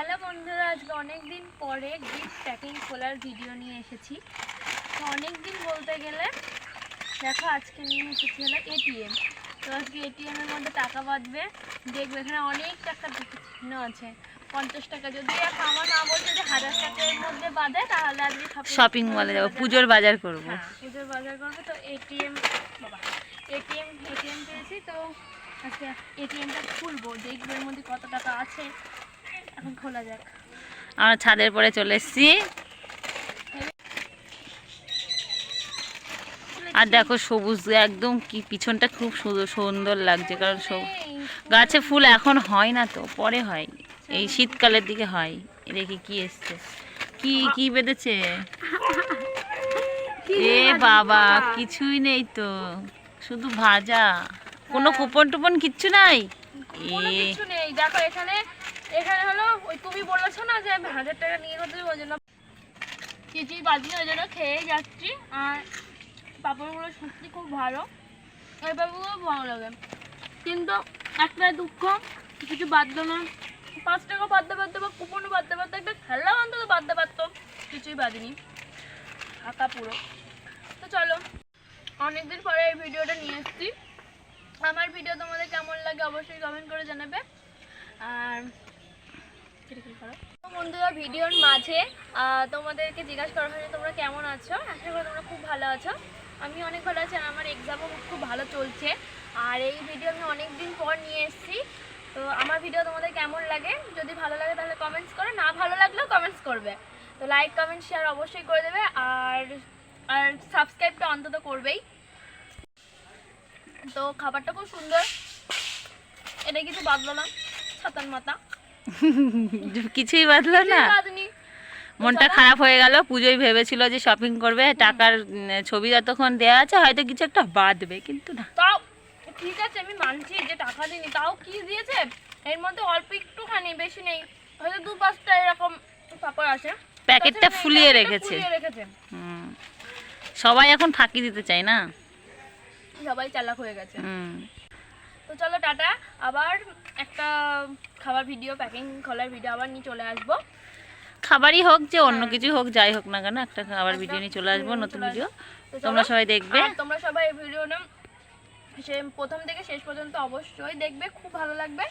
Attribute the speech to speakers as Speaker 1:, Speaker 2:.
Speaker 1: Hello বন্ধুরা আজকে অনেক দিন পরে গিফট প্যাকিং খোলার ভিডিও নিয়ে এসেছি। তো অনেক দিন বলতে গেলে দেখো আজকে নিয়ে এসেছি হলো এটিএম তো আজকে এটিএম এর মধ্যে টাকা বাঁধবে। দেখবে এখানে অনেক টাকা চিহ্ন আছে। পঞ্চাশ টাকা যদি আমার না বলছে যে হাজার টাকার মধ্যে বাঁধে তাহলে আজকে
Speaker 2: শপিং মলে যাব পুজোর বাজার করব।
Speaker 1: হ্যাঁ পুজোর বাজার করব। তো এটিএম বাবা এটিএম এটিএম পেয়েছি। তো আজকে এটিএমটা খুলবো দেখব এর মধ্যে কত টাকা আছে। এখন খোলা যাক।
Speaker 2: আমরা ছাদের পরে চলে এসেছি। আর দেখো সবুজ একদম কি পিছনটা খুব সুন্দর সুন্দর লাগছে কারণ সব গাছে ফুল এখন হয় না তো পরে হয়। এই শীতকালের দিকে হয়। দেখি কি এসছে। কি কি বেঁধেছে? এ বাবা কিছুই নেই তো শুধু ভাজা। কোনো কুপন টুপন কিচ্ছু নাই? এ
Speaker 1: দেখো এখানে এখানে হলো, ওই তুমি বলেছ না যে আমি হাজার টাকা নিয়ে করতে ওই জন্য কিছুই বাজি ওই জন্য খেয়ে যাচ্ছি। আর পাপড়গুলো সত্যি খুব ভালো। এই পাপড়গুলো ভালো লাগে। কিন্তু একটা দুঃখ, কিছু বাদলো না। পাঁচ টাকা বাদতে পারতো বা কুপনও বাদতে পারতো একটা খেলা অন্তত বাদতে পারতো কিছুই বাদিনি ফাঁকা পুরো। তো চলো, অনেকদিন পরে এই ভিডিওটা নিয়ে এসেছি। আমার ভিডিও তোমাদের কেমন লাগে অবশ্যই কমেন্ট করে জানাবে। আর বন্ধুরা, ভিডিওর মাঝে তোমাদেরকে জিজ্ঞাসা করা হয়েছে তোমরা কেমন আছো? আশা করি তোমরা খুব ভালো আছো। আমি অনেক ভালো আছি আর আমার এক্সামও খুব ভালো চলছে। আর এই ভিডিও আমি অনেক দিন পর নিয়ে এসেছি। তো আমার ভিডিও তোমাদের কেমন লাগে? যদি ভালো লাগে তাহলে কমেন্টস করো, না ভালো লাগলেও কমেন্টস করবে। তো লাইক কমেন্ট শেয়ার অবশ্যই করে দেবে। আর আর সাবস্ক্রাইবটা অন্তত করবেই। তো খাবারটা খুব সুন্দর। এটা কিছু বাদলো না ছাতান মাতা
Speaker 2: কিছুই বাঁধলো না। মনটা খারাপ হয়ে গেল পুজোয় ভেবেছিল যে শপিং করবে টাকার ছবি যতক্ষণ দেওয়া আছে হয়তো কিছু একটা বাঁধবে কিন্তু না।
Speaker 1: তাও ঠিক আছে আমি মানছি যে টাকা দিইনি তাও কি দিয়েছে? এর মধ্যে অল্প একটুখানি বেশি নেই। হয়তো দু পাঁচটা এরকম পাপড় আছে
Speaker 2: প্যাকেটটা ফুলিয়ে রেখেছে। সবাই এখন ফাঁকি দিতে চায় না।
Speaker 1: সবাই চালাক হয়ে গেছে।
Speaker 2: হুম।
Speaker 1: তো চলো টাটা আবার একটা খাবার ভিডিও প্যাকিং খোলার ভিডিও আবার নিয়ে চলে আসব।
Speaker 2: খাবারই হোক যে অন্য কিছু হোক যাই হোক না কেন একটা খাবার ভিডিও নিয়ে চলে আসব নতুন ভিডিও তোমরা সবাই দেখবে।
Speaker 1: তোমরা সবাই এই ভিডিওটা সে প্রথম থেকে শেষ পর্যন্ত অবশ্যই দেখবে খুব ভালো লাগবে।